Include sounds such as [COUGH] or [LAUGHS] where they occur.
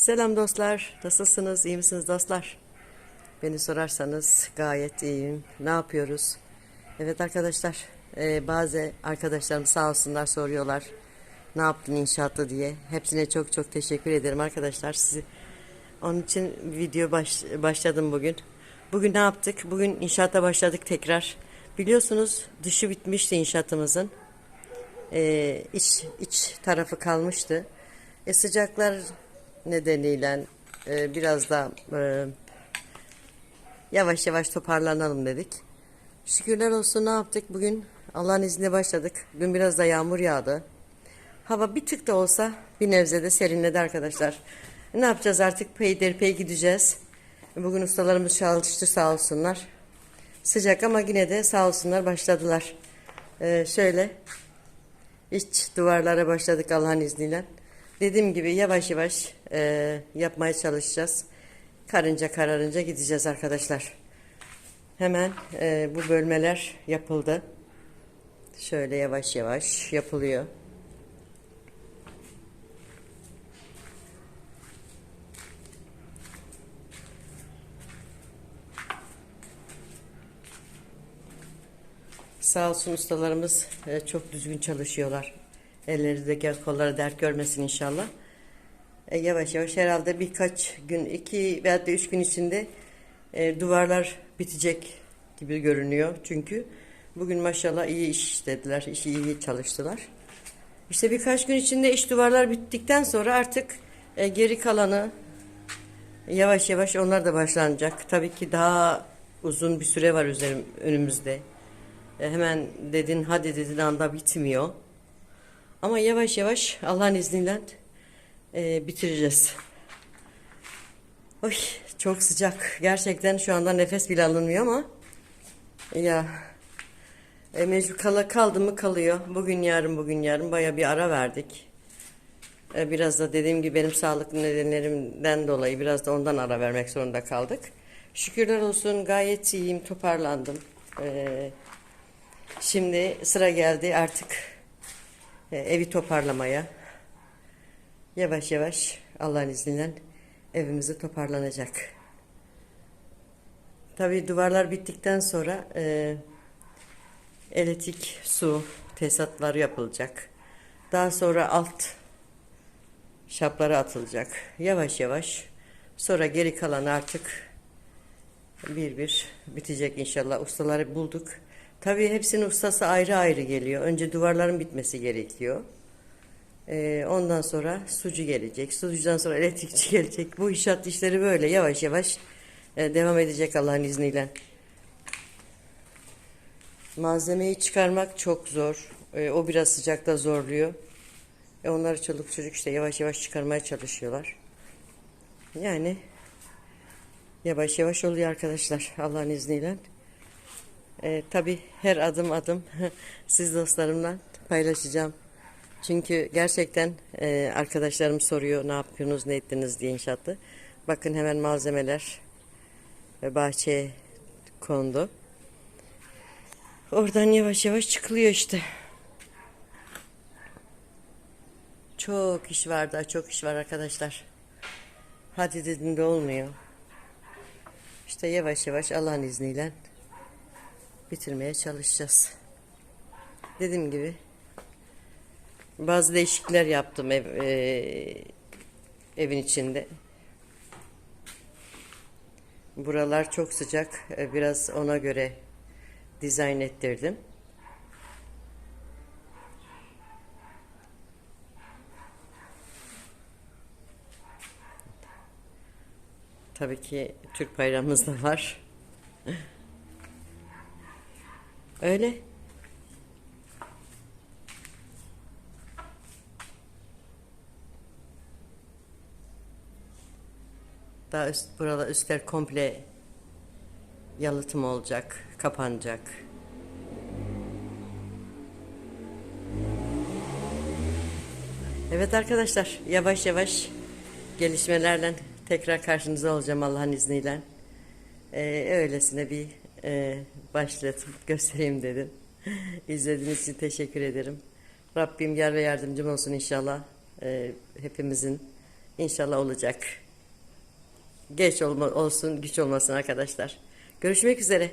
Selam dostlar. Nasılsınız? İyi misiniz dostlar? Beni sorarsanız gayet iyiyim. Ne yapıyoruz? Evet arkadaşlar. e, bazı arkadaşlarım sağ olsunlar soruyorlar. Ne yaptın inşaatta diye. Hepsine çok çok teşekkür ederim arkadaşlar. Sizi onun için video baş, başladım bugün. Bugün ne yaptık? Bugün inşaata başladık tekrar. Biliyorsunuz dışı bitmişti inşaatımızın. Ee, iç, iç tarafı kalmıştı. E, sıcaklar nedeniyle e, biraz da e, yavaş yavaş toparlanalım dedik. Şükürler olsun ne yaptık bugün? Allah'ın izniyle başladık. Dün biraz da yağmur yağdı. Hava bir tık da olsa bir nebzede serinledi arkadaşlar. Ne yapacağız artık? Peyderpey gideceğiz. Bugün ustalarımız çalıştı sağ olsunlar. Sıcak ama yine de sağ olsunlar başladılar. Ee, şöyle iç duvarlara başladık Allah'ın izniyle. Dediğim gibi yavaş yavaş e, yapmaya çalışacağız. Karınca kararınca gideceğiz arkadaşlar. Hemen e, bu bölmeler yapıldı. Şöyle yavaş yavaş yapılıyor. Sağ olsun ustalarımız e, çok düzgün çalışıyorlar. Elleri gel kolları dert görmesin inşallah. E, yavaş yavaş herhalde birkaç gün, iki veya da üç gün içinde e, duvarlar bitecek gibi görünüyor. Çünkü bugün maşallah iyi iş işlediler, işi iyi çalıştılar. İşte birkaç gün içinde iç duvarlar bittikten sonra artık e, geri kalanı yavaş yavaş onlar da başlanacak. Tabii ki daha uzun bir süre var üzerim, önümüzde. E, hemen dedin hadi dedin anda bitmiyor. Ama yavaş yavaş Allah'ın izniyle e, bitireceğiz. Oy çok sıcak. Gerçekten şu anda nefes bile alınmıyor ama ya e, mecbur kala kaldı mı kalıyor. Bugün yarın bugün yarın baya bir ara verdik. E, biraz da dediğim gibi benim sağlık nedenlerimden dolayı biraz da ondan ara vermek zorunda kaldık. Şükürler olsun gayet iyiyim toparlandım. E, şimdi sıra geldi artık evi toparlamaya. Yavaş yavaş Allah'ın izniyle evimizi toparlanacak. Tabii duvarlar bittikten sonra e, elektrik, su tesisatları yapılacak. Daha sonra alt şapları atılacak. Yavaş yavaş. Sonra geri kalan artık bir bir bitecek inşallah. Ustaları bulduk. Tabii hepsinin ustası ayrı ayrı geliyor. Önce duvarların bitmesi gerekiyor. Ee, ondan sonra sucu gelecek. Sucudan sonra [LAUGHS] elektrikçi gelecek. Bu inşaat işleri böyle yavaş yavaş e, devam edecek Allah'ın izniyle. Malzemeyi çıkarmak çok zor. E, o biraz sıcakta zorluyor. E, onları çoluk çocuk işte yavaş yavaş çıkarmaya çalışıyorlar. Yani yavaş yavaş oluyor arkadaşlar Allah'ın izniyle. E, tabii her adım adım [LAUGHS] siz dostlarımla paylaşacağım. Çünkü gerçekten e, arkadaşlarım soruyor ne yapıyorsunuz ne ettiniz diye inşaatı. Bakın hemen malzemeler ve bahçeye kondu. Oradan yavaş yavaş çıkılıyor işte. Çok iş var daha çok iş var arkadaşlar. Hadi dedim de olmuyor. İşte yavaş yavaş Allah'ın izniyle bitirmeye çalışacağız. Dediğim gibi bazı değişiklikler yaptım ev, e, evin içinde. Buralar çok sıcak. E, Biraz ona göre dizayn ettirdim. Tabii ki Türk bayrağımız da var. [LAUGHS] Öyle. Daha üst, burada üstler komple yalıtım olacak, kapanacak. Evet arkadaşlar, yavaş yavaş gelişmelerle tekrar karşınızda olacağım Allah'ın izniyle. Ee, öylesine bir e, başlatıp [LAUGHS] göstereyim dedim. İzlediğiniz için teşekkür ederim. Rabbim yar ve yardımcım olsun inşallah. Ee, hepimizin İnşallah olacak. Geç olma, olsun, güç olmasın arkadaşlar. Görüşmek üzere.